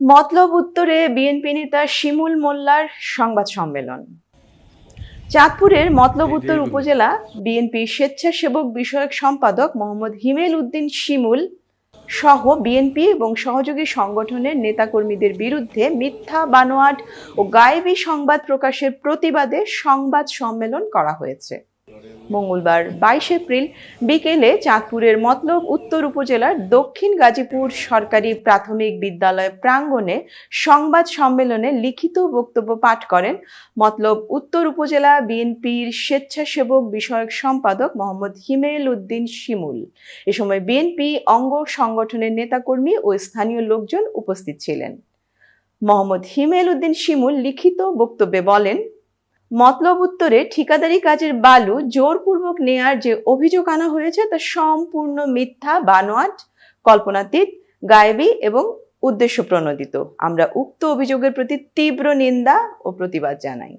মতলব উত্তরে বিএনপি নেতা শিমুল মোল্লার সংবাদ সম্মেলন। চাঁদপুরের মতলব উত্তর উপজেলা বিএনপি স্বেচ্ছাসেবক বিষয়ক সম্পাদক মোহাম্মদ হিমেল উদ্দিন শিমুল সহ বিএনপি এবং সহযোগী সংগঠনের নেতাকর্মীদের বিরুদ্ধে মিথ্যা বানোয়াট ও গায়েবী সংবাদ প্রকাশের প্রতিবাদে সংবাদ সম্মেলন করা হয়েছে। মঙ্গলবার বাইশ এপ্রিল বিকেলে চাঁদপুরের মতলব উত্তর উপজেলার দক্ষিণ গাজীপুর সরকারি প্রাথমিক বিদ্যালয় প্রাঙ্গণে সংবাদ সম্মেলনে লিখিত বক্তব্য পাঠ করেন মতলব উত্তর উপজেলা বিএনপির স্বেচ্ছাসেবক বিষয়ক সম্পাদক মোহাম্মদ হিমেল উদ্দিন শিমুল। এ সময় বিএনপি অঙ্গ সংগঠনের নেতাকর্মী ও স্থানীয় লোকজন উপস্থিত ছিলেন। মোহাম্মদ হিমেল উদ্দিন শিমুল লিখিত বক্তব্যে বলেন মতলব উত্তরে ঠিকাদারি কাজের বালু জোরপূর্বক নেয়ার যে অভিযোগ আনা হয়েছে, তা সম্পূর্ণ মিথ্যা, বানোয়াট, কল্পনাতীত, গায়েবী এবং উদ্দেশ্য প্রণোদিত আমরা উক্ত অভিযোগের প্রতি তীব্র নিন্দা ও প্রতিবাদ জানাই।